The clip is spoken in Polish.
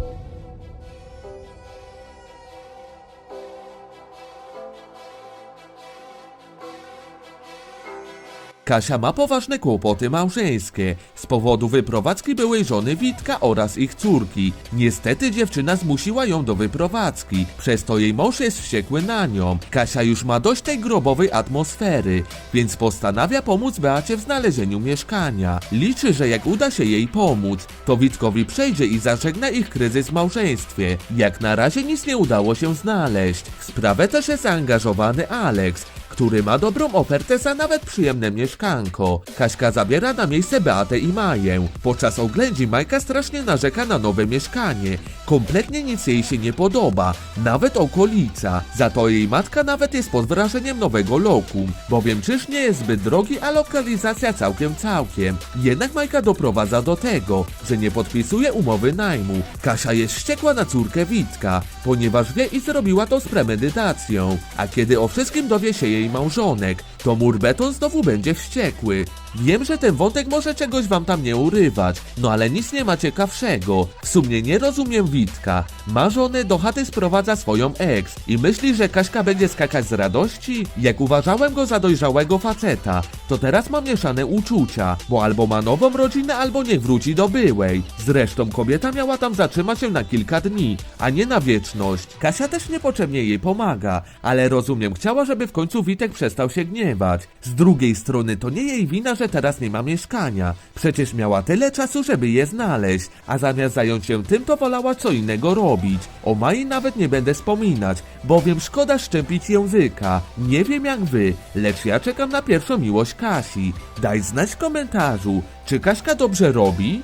thank you. Kasia ma poważne kłopoty małżeńskie z powodu wyprowadzki byłej żony Witka oraz ich córki. Niestety dziewczyna zmusiła ją do wyprowadzki, przez to jej mąż jest wściekły na nią. Kasia już ma dość tej grobowej atmosfery, więc postanawia pomóc Beacie w znalezieniu mieszkania. Liczy, że jak uda się jej pomóc, to Witkowi przejdzie i zażegna ich kryzys w małżeństwie. Jak na razie nic nie udało się znaleźć. W sprawę też jest zaangażowany Alex, który ma dobrą ofertę za nawet przyjemne mieszkanko. Kaśka zabiera na miejsce Beatę i Maję. Podczas oględzin Majka strasznie narzeka na nowe mieszkanie. Kompletnie nic jej się nie podoba, nawet okolica. Za to jej matka nawet jest pod wrażeniem nowego lokum, bowiem czyż nie jest zbyt drogi, a lokalizacja całkiem całkiem. Jednak Majka doprowadza do tego, że nie podpisuje umowy najmu. Kasia jest wściekła na córkę Witka, ponieważ wie i zrobiła to z premedytacją. A kiedy o wszystkim dowie się jej małżonek, to Murbeton znowu będzie wściekły. Wiem, że ten wątek może czegoś wam tam nie urywać, no ale nic nie ma ciekawszego. W sumie nie rozumiem Witka. Ma żonę, do chaty sprowadza swoją ex i myśli, że Kaśka będzie skakać z radości? Jak uważałem go za dojrzałego faceta, to teraz mam mieszane uczucia, bo albo ma nową rodzinę, albo niech wróci do byłej. Zresztą kobieta miała tam zatrzymać się na kilka dni, a nie na wieczność. Kasia też niepotrzebnie jej pomaga, ale rozumiem, chciała, żeby w końcu Witek przestał się gniewać. Z drugiej strony to nie jej wina, że teraz nie ma mieszkania. Przecież miała tyle czasu, żeby je znaleźć, a zamiast zająć się tym, to wolała co innego robić. O Mai nawet nie będę wspominać, bowiem szkoda szczępić języka. Nie wiem jak wy, lecz ja czekam na pierwszą miłość Kasi. Daj znać w komentarzu, czy Kaśka dobrze robi?